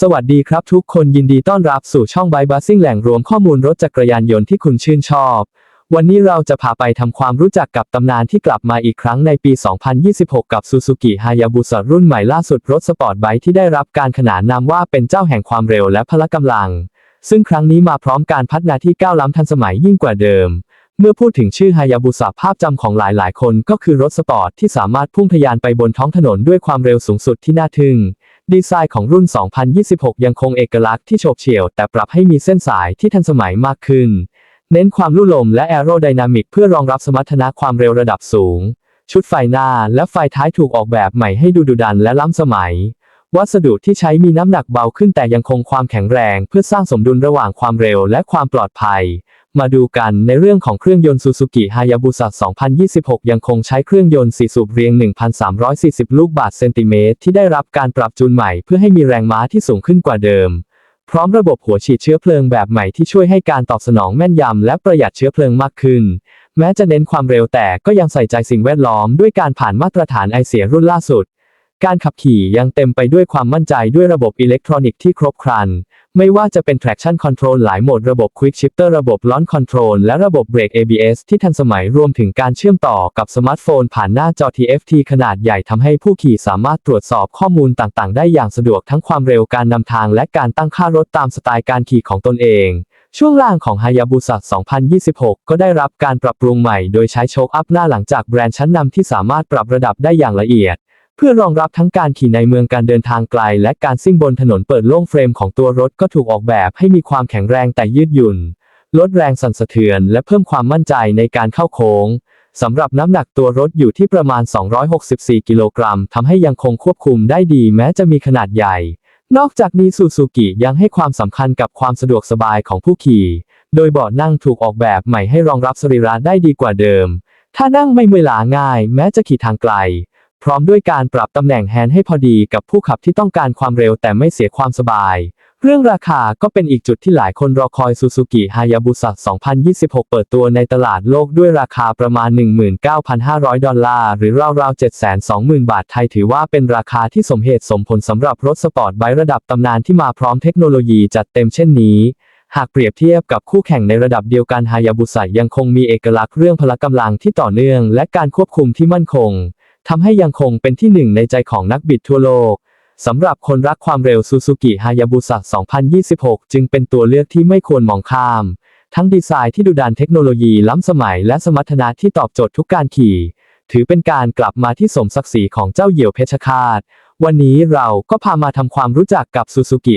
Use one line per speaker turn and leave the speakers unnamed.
สวัสดีครับทุกคนยินดีต้อนรับสู่ช่อง b บ b u s ซิ่งแหล่งรวมข้อมูลรถจักรยานยนต์ที่คุณชื่นชอบ วันนี้เราจะพาไปทำความรู้จักกับตำนานที่กลับมาอีกครั้งในปี 2026 กับ Suzuki Hayabusa รุ่นใหม่ล่าสุดรถสปอร์ตไบค์ที่ได้รับการขนานนามว่าเป็นเจ้าแห่งความเร็วและพละกำลัง ซึ่งครั้งนี้มาพร้อมการพัฒนาที่ก้าวล้ำทันสมัยยิ่งกว่าเดิม เมื่อพูดถึงชื่อ Hayabusa ภาพจำของหลายๆ คนก็คือรถสปอร์ตที่สามารถพุ่งทะยานไปบนท้องถนนด้วยความเร็วสูงสุดที่น่าทึ่ง ดีไซน์ของรุ่น 2026 ยังคงเอกลักษณ์ที่โฉบเฉี่ยว แต่ปรับให้มีเส้นสายที่ทันสมัยมากขึ้น เน้นความลู่ลมและแอโรไดนามิกเพื่อรองรับสมรรถนะความเร็วระดับสูง ชุดไฟหน้าและไฟท้ายถูกออกแบบใหม่ให้ดูดุดันและล้ำสมัย วัสดุที่ใช้มีน้ำหนักเบาขึ้นแต่ยังคงความแข็งแรง เพื่อสร้างสมดุลระหว่างความเร็วและความปลอดภัย มาดูกันในเรื่องของเครื่องยนต์ Suzuki Hayabusa 2026 ยังคงใช้เครื่องยนต์4สูบเรียง 1,340 ลูกบาศก์เซนติเมตรที่ได้รับการปรับจูนใหม่เพื่อให้มีแรงม้าที่สูงขึ้นกว่าเดิม พร้อมระบบหัวฉีดเชื้อเพลิงแบบใหม่ที่ช่วยให้การตอบสนองแม่นยำและประหยัดเชื้อเพลิงมากขึ้น แม้จะเน้นความเร็วแต่ก็ยังใส่ใจสิ่งแวดล้อมด้วยการผ่านมาตรฐานไอเสียรุ่นล่าสุด การขับขี่ยังเต็มไปด้วยความมั่นใจด้วยระบบอิเล็กทรอนิกส์ที่ครบครัน ไม่ว่าจะเป็น traction control หลายโหมดระบบ quick shifter ระบบ launch control และระบบเบรก ABS ที่ทันสมัยรวมถึงการเชื่อมต่อกับสมาร์ทโฟนผ่านหน้าจอ TFT ขนาดใหญ่ทำให้ผู้ขี่สามารถตรวจสอบข้อมูลต่างๆ ได้อย่างสะดวกทั้งความเร็วการนำทางและการตั้งค่ารถตามสไตล์การขี่ของตนเอง ช่วงล่างของ Hayabusa 2026 ก็ได้รับการปรับปรุงใหม่โดยใช้โชคอัพหน้าหลังจากแบรนด์ชั้นนำที่สามารถปรับระดับได้อย่างละเอียด เพื่อรองรับทั้งการขี่ในเมืองการเดินทางไกล และการซิ่งบนถนนเปิดโล่งเฟรมของตัวรถก็ถูกออกแบบให้มีความแข็งแรงแต่ยืดหยุ่น ลดแรงสั่นสะเทือน และเพิ่มความมั่นใจในการเข้าโค้งสำหรับน้ำหนักตัวรถอยู่ที่ประมาณ 264 กิโลกรัมทำให้ยังคงควบคุมได้ดีแม้จะมีขนาดใหญ่ นอกจากนี้ซูซูกิยังให้ความสำคัญกับความสะดวกสบายของผู้ขี่ โดยเบาะนั่งถูกออกแบบใหม่ให้รองรับสรีระได้ดีกว่าเดิม ถ้านั่งไม่เมื่อยล้าง่าย แม้จะขี่ทางไกล พร้อมด้วยการปรับตำแหน่งแฮนด์ให้พอดีกับผู้ขับที่ต้องการความเร็วแต่ไม่เสียความสบาย เรื่องราคาก็เป็นอีกจุดที่หลายคนรอคอย Suzuki Hayabusa 2026 เปิดตัวในตลาดโลกด้วยราคาประมาณ 19,500 ดอลลาร์ หรือราวๆ 720,000 บาทไทยถือว่าเป็นราคาที่สมเหตุสมผลสำหรับรถสปอร์ตไบระดับตำนานที่มาพร้อมเทคโนโลยีจัดเต็มเช่นนี้หากเปรียบเทียบกับคู่แข่งในระดับเดียวกัน Hayabusa ยังคงมีเอกลักษณ์เรื่องพละกำลังที่ต่อเนื่อง และการควบคุมที่มั่นคง ทำให้ยังคงเป็นที่หนึ่งในใจของนักบิดทั่วโลกสำหรับคนรักความเร็ว Suzuki Hayabusa 2026 จึงเป็นตัวเลือกที่ไม่ควรมองข้าม ทั้งดีไซน์ที่ดุดันเทคโนโลยีล้ำสมัยและสมรรถนะที่ตอบโจทย์ทุกการขี่ ถือเป็นการกลับมาที่สมศักดิ์ศรีของเจ้าเหยี่ยวเพชรฆาต วันนี้เราก็พามาทำความรู้จักกับ Suzuki